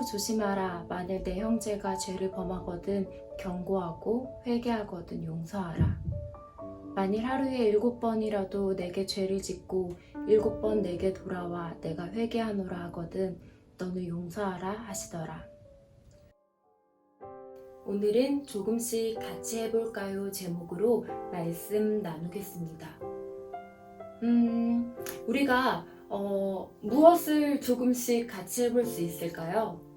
서로를 조심하라. 만일 내 형제가 죄를 범하거든 경고하고 회개하거든 용서하라. 만일 하루에 일곱 번이라도 내게 죄를 짓고 일곱 번 내게 돌아와 내가 회개하노라 하거든 너는 용서하라 하시더라. 오늘은 조금씩 같이 해볼까요? 제목으로 말씀 나누겠습니다. 음, 우리가 어, 무엇을 조금씩 같이 해볼 수 있을까요?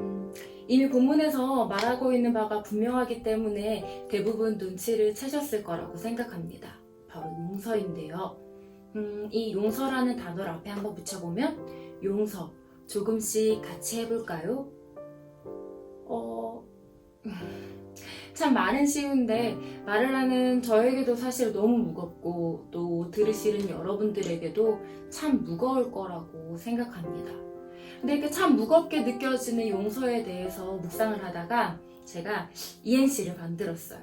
음, 이미 본문에서 말하고 있는 바가 분명하기 때문에 대부분 눈치를 채셨을 거라고 생각합니다. 바로 용서인데요. 음, 이 용서라는 단어를 앞에 한번 붙여보면 용서 조금씩 같이 해볼까요? 어, 참 말은 쉬운데 말을 하는 저에게도 사실 너무 무겁고 또 들으시는 여러분들에게도 참 무거울 거라고 생각합니다. 근데 이렇게 참 무겁게 느껴지는 용서에 대해서 묵상을 하다가 제가 이행시를 만들었어요.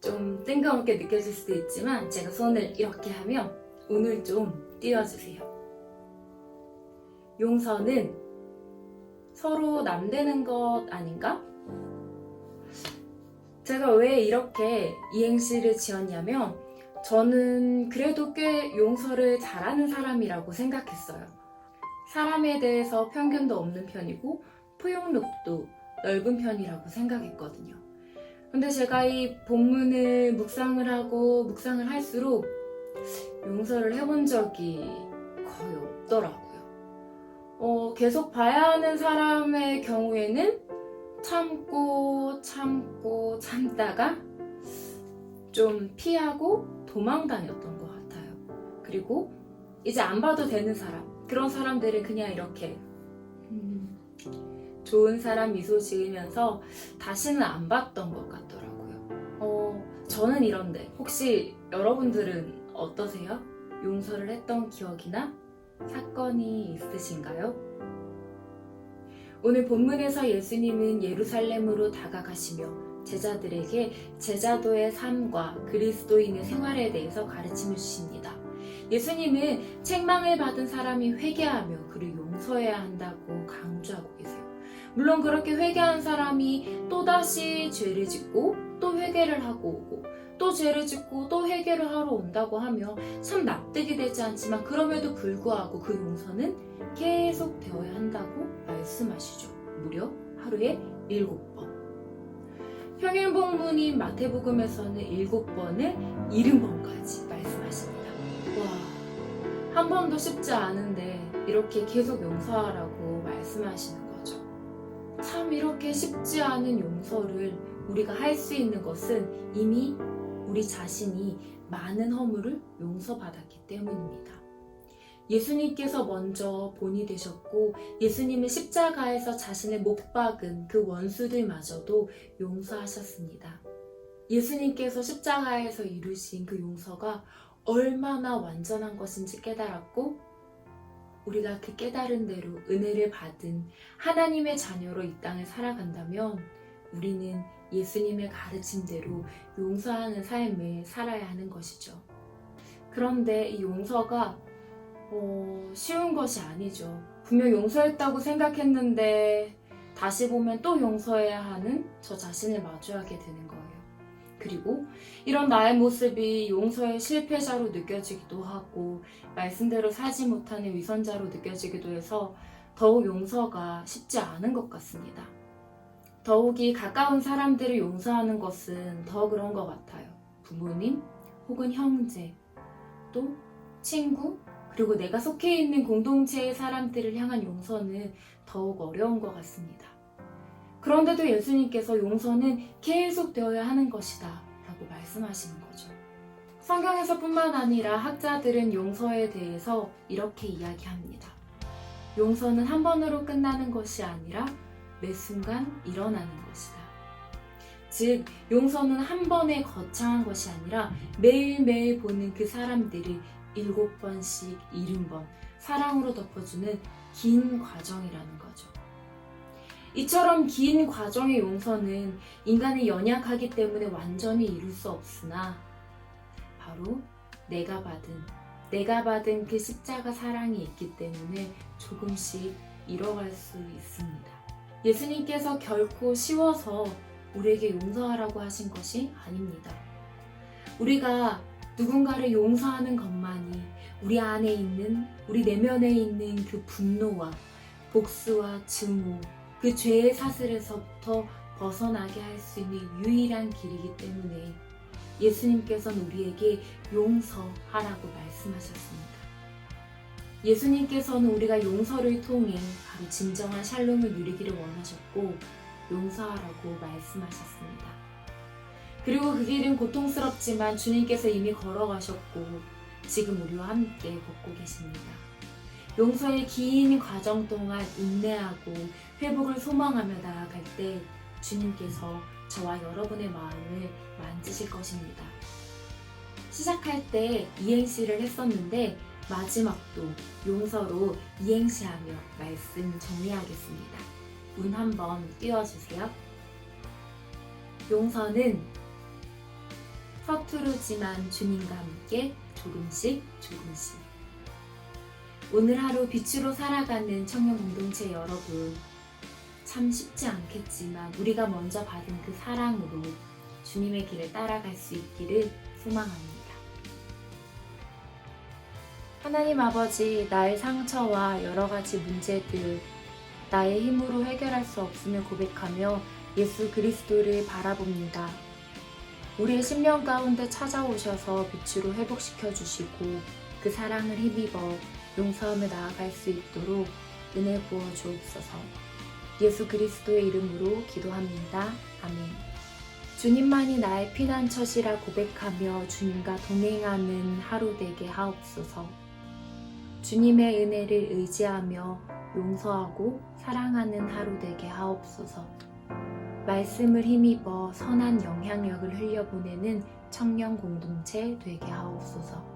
좀 뜬금없게 느껴질 수도 있지만 제가 손을 이렇게 하면 운을 좀 띄워주세요. 용서는 서로 남되는 것 아닌가? 제가 왜 이렇게 이행시를 지었냐면 저는 그래도 꽤 용서를 잘하는 사람이라고 생각했어요. 사람에 대해서 편견도 없는 편이고 포용력도 넓은 편이라고 생각했거든요. 근데 제가 이 본문을 묵상을 하고 묵상을 할수록 용서를 해본 적이 거의 없더라고요. 어, 계속 봐야 하는 사람의 경우에는 참고 참고 참다가 좀 피하고 도망 다녔던 것 같아요. 그리고 이제 안 봐도 되는 사람 그런 사람들은 그냥 이렇게 음, 좋은 사람 미소 지으면서 다시는 안 봤던 것 같더라고요. 어, 저는 이런데 혹시 여러분들은 어떠세요? 용서를 했던 기억이나 사건이 있으신가요? 오늘 본문에서 예수님은 예루살렘으로 다가가시며 제자들에게 제자도의 삶과 그리스도인의 생활에 대해서 가르침을 주십니다. 예수님은 책망을 받은 사람이 회개하며 그를 용서해야 한다고 강조하고 계세요. 물론 그렇게 회개한 사람이 또다시 죄를 짓고 또 회개를 하고 오고 또 죄를 짓고 또 회개를 하러 온다고 하며 참 납득이 되지 않지만 그럼에도 불구하고 그 용서는 계속 되어야 한다고 말씀하시죠. 무려 하루에 일곱 번. 평행본문인 마태복음에서는 일곱 번을 일흔 번까지 말씀하십니다. 와, 한 번도 쉽지 않은데 이렇게 계속 용서하라고 말씀하시는 거죠. 참 이렇게 쉽지 않은 용서를 우리가 할 수 있는 것은 이미 우리 자신이 많은 허물을 용서받았기 때문입니다. 예수님께서 먼저 본이 되셨고 예수님은 십자가에서 자신의 못 박은 그 원수들마저도 용서하셨습니다. 예수님께서 십자가에서 이루신 그 용서가 얼마나 완전한 것인지 깨달았고 우리가 그 깨달은 대로 은혜를 받은 하나님의 자녀로 이 땅을 살아간다면 우리는 예수님의 가르침대로 용서하는 삶을 살아야 하는 것이죠. 그런데 이 용서가 어, 쉬운 것이 아니죠. 분명 용서했다고 생각했는데 다시 보면 또 용서해야 하는 저 자신을 마주하게 되는 거예요. 그리고 이런 나의 모습이 용서의 실패자로 느껴지기도 하고 말씀대로 살지 못하는 위선자로 느껴지기도 해서 더욱 용서가 쉽지 않은 것 같습니다. 더욱이 가까운 사람들을 용서하는 것은 더 그런 것 같아요. 부모님 혹은 형제 또 친구 그리고 내가 속해 있는 공동체의 사람들을 향한 용서는 더욱 어려운 것 같습니다. 그런데도 예수님께서 용서는 계속 되어야 하는 것이다 라고 말씀하시는 거죠. 성경에서 뿐만 아니라 학자들은 용서에 대해서 이렇게 이야기합니다. 용서는 한 번으로 끝나는 것이 아니라 매 순간 일어나는 것이다. 즉, 용서는 한 번에 거창한 것이 아니라 매일매일 보는 그 사람들이 일곱 번씩 일흔 번 사랑으로 덮어주는 긴 과정이라는 거죠. 이처럼 긴 과정의 용서는 인간이 연약하기 때문에 완전히 이룰 수 없으나 바로 내가 받은 내가 받은 그 십자가 사랑이 있기 때문에 조금씩 이뤄갈 수 있습니다. 예수님께서 결코 쉬워서 우리에게 용서하라고 하신 것이 아닙니다. 우리가 누군가를 용서하는 것만이 우리 안에 있는, 우리 내면에 있는 그 분노와 복수와 증오, 그 죄의 사슬에서부터 벗어나게 할 수 있는 유일한 길이기 때문에 예수님께서는 우리에게 용서하라고 말씀하셨습니다. 예수님께서는 우리가 용서를 통해 바로 진정한 샬롬을 누리기를 원하셨고 용서하라고 말씀하셨습니다. 그리고 그 길은 고통스럽지만 주님께서 이미 걸어가셨고 지금 우리와 함께 걷고 계십니다. 용서의 긴 과정 동안 인내하고 회복을 소망하며 나아갈 때 주님께서 저와 여러분의 마음을 만지실 것입니다. 시작할 때 이행시를 했었는데 마지막도 용서로 이행시하며 말씀 정리하겠습니다. 운 한번 띄워주세요. 용서는 서투르지만 주님과 함께 조금씩 조금씩 오늘 하루 빛으로 살아가는 청년 공동체 여러분 참 쉽지 않겠지만 우리가 먼저 받은 그 사랑으로 주님의 길을 따라갈 수 있기를 소망합니다. 하나님 아버지, 나의 상처와 여러 가지 문제들, 나의 힘으로 해결할 수 없음을 고백하며 예수 그리스도를 바라봅니다. 우리의 심령 가운데 찾아오셔서 빛으로 회복시켜 주시고 그 사랑을 힘입어 용서하며 나아갈 수 있도록 은혜 부어 주옵소서. 예수 그리스도의 이름으로 기도합니다. 아멘. 주님만이 나의 피난처시라 고백하며 주님과 동행하는 하루 되게 하옵소서. 주님의 은혜를 의지하며 용서하고 사랑하는 하루 되게 하옵소서. 말씀을 힘입어 선한 영향력을 흘려보내는 청년 공동체 되게 하옵소서.